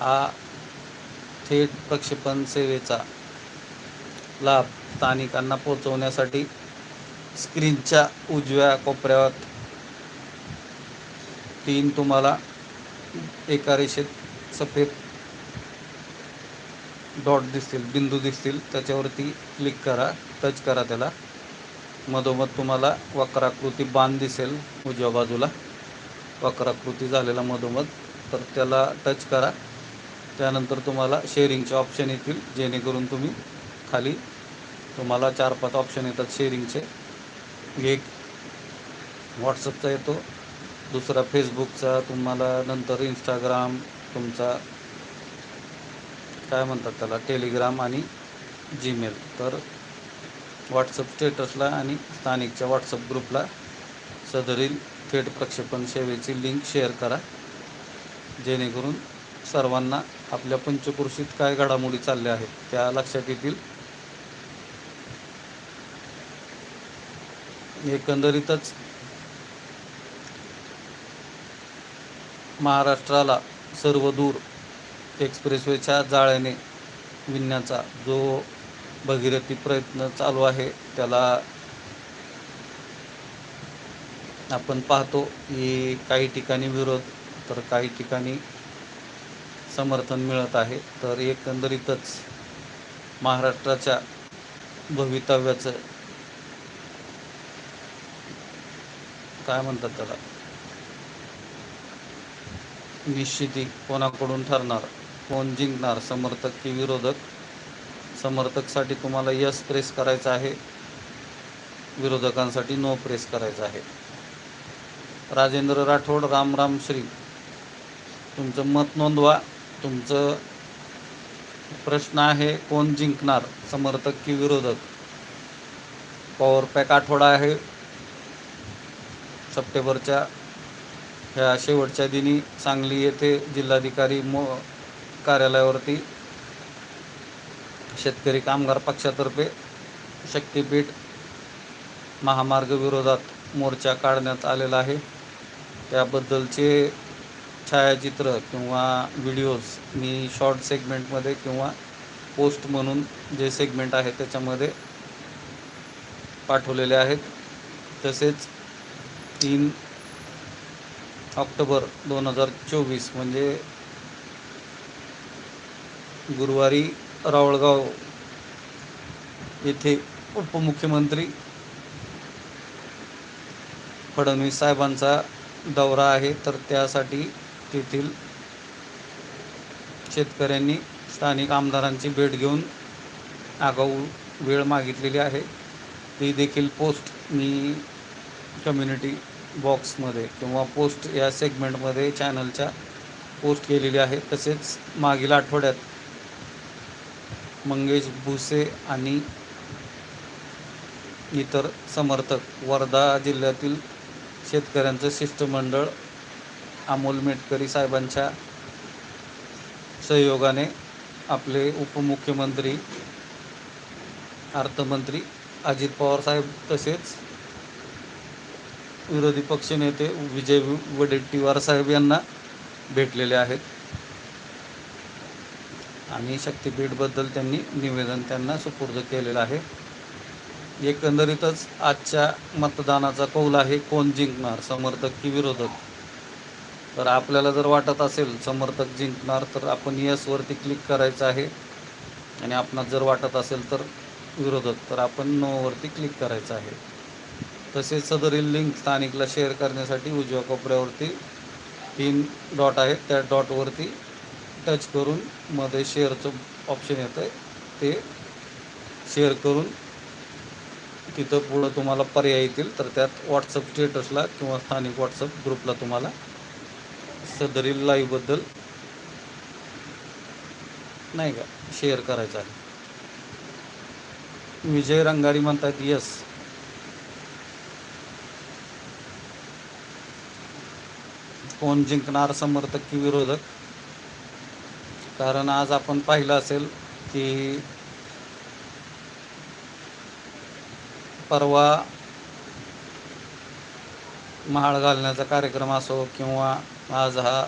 हा थेट प्रक्षेपण सेवेचा लाभ स्थानिकांना पोहोचवण्यासाठी स्क्रीनच्या उजव्या कोपऱ्यात तीन तुम्हाला एका रेषेत सफेद डॉट दिसतील बिंदू दिसतील. त्याच्यावरती क्लिक करा टच करा त्याला. मधोमध तुम्हाला वक्राकृती बांध दिसेल उजव्या बाजूला. वक्राकृती झालेला मधोमध तर त्याला टच करा. त्यानंतर तुम्हाला शेअरिंगचे ऑप्शन येतील जेणेकरून तुम्ही खाली तुम्हाला चार पाच ऑप्शन येतात शेअरिंगचे एक व्हॉट्सअपचा येतो दुसरा फेसबुकचा तुम्हाला नंतर इंस्टाग्राम तुमचा काय म्हणतात त्याला टेलिग्राम आणि जीमेल तर व्हॉट्सअप स्टेटसला आणि स्थानिकच्या व्हॉट्सअप ग्रुपला सदरील थेट प्रक्षेपण सेवेची लिंक शेअर करा जेणेकरून सर्वांना आपल्या पंचकृषीत काय घडामोडी चालल्या आहेत त्या लक्षात येतील. एकंदरीतच महाराष्ट्राला सर्वदूर एक्सप्रेसवेच्या जाळ्याने विणण्याचा जो भगीरथी प्रयत्न चालू आहे त्याला आपण पाहतो. की काही ठिकाणी विरोध तर काही ठिकाणी समर्थन मिळत आहे तर एकंदरीतच महाराष्ट्राच्या भवितव्याचं काय म्हणतात त्याला? निश्चिती कोणाकडून ठरणार? कोण जिंकणार? समर्थक की विरोधक? समर्थकसाठी तुम्हाला यस प्रेस करायचं आहे विरोधकांसाठी नो प्रेस करायचं आहे. राजेंद्र राठोड राम राम श्री. तुमचं मत नोंदवा. तुमचं प्रश्न आहे कोण जिंकणार? समर्थक की विरोधक? पॉवर पॅक आठवडा आहे. सप्टेंबरच्या ह्या शेवटच्या दिनी सांगली येथे जिल्हाधिकारी मो कार्यालयावरती शेतकरी कामगार पक्षातर्फे शक्तीपीठ महामार्ग विरोधात मोर्चा काढण्यात आलेला आहे. त्याबद्दलचे छायाचित्र किंवा व्हिडिओज मी शॉर्ट सेगमेंटमध्ये किंवा पोस्ट म्हणून जे सेगमेंट आहे त्याच्यामध्ये पाठवलेले आहेत. तसेच तीन ऑक्टोबर दोन हजार चोवीस म्हणजे गुरुवारी रावळगाव येथे उपमुख्यमंत्री फडणवीस साहेबांचा दौरा आहे. तर त्यासाठी तेथील शेतकऱ्यांनी स्थानिक आमदारांची भेट घेऊन आगाऊ वेळ मागितलेली आहे. ती देखील पोस्ट मी कम्युनिटी बॉक्समध्ये किंवा पोस्ट या सेगमेंटमध्ये चॅनलच्या पोस्ट केलेली आहे. तसेच मागील आठवड्यात मंगेश भुसे आणि इतर समर्थक वर्धा जिल्ह्यातील शेतकऱ्यांचं शिष्टमंडळ अमोल मेटकरी साहेबांच्या सहयोगाने आपले उपमुख्यमंत्री अर्थमंत्री अजित पवार साहेब तसेच विरोधी पक्षनेते विजय वडेट्टीवार साहेब यांना भेटलेले आहेत. आणि शक्तीपीठबद्दल त्यांनी निवेदन त्यांना सुपूर्द केलेलं आहे. एकंदरीतच आजच्या मतदानाचा कौल आहे कोण जिंकणार? समर्थक की विरोधक? तर आपल्याला जर वाटत असेल समर्थक जिंकणार तर आपण यसवरती क्लिक करायचं आहे. आणि आपणास जर वाटत असेल तर विरोधक तर आपण नोवरती क्लिक करायचं आहे. तसेच सदरील लिंक स्थानिकला शेअर करण्यासाठी उजव्या कोपऱ्यावरती तीन डॉट आहेत त्या डॉटवरती टच करून मध्ये शेअरचं ऑप्शन येतं आहे ते शेअर करून तिथं पुढं तुम्हाला पर्याय येतील. तर त्यात व्हॉट्सअप स्टेटसला किंवा स्थानिक व्हॉट्सअप ग्रुपला तुम्हाला सदरील लाईव्हबद्दल नाही का? शेअर करायचं आहे. विजय रंगारी म्हणतात यस कोण जिंकणार समर्थक की विरोधक? कारण आज आपण पाहिलं असेल की परवा महाळ घालण्याचा कार्यक्रम असो किंवा आज हा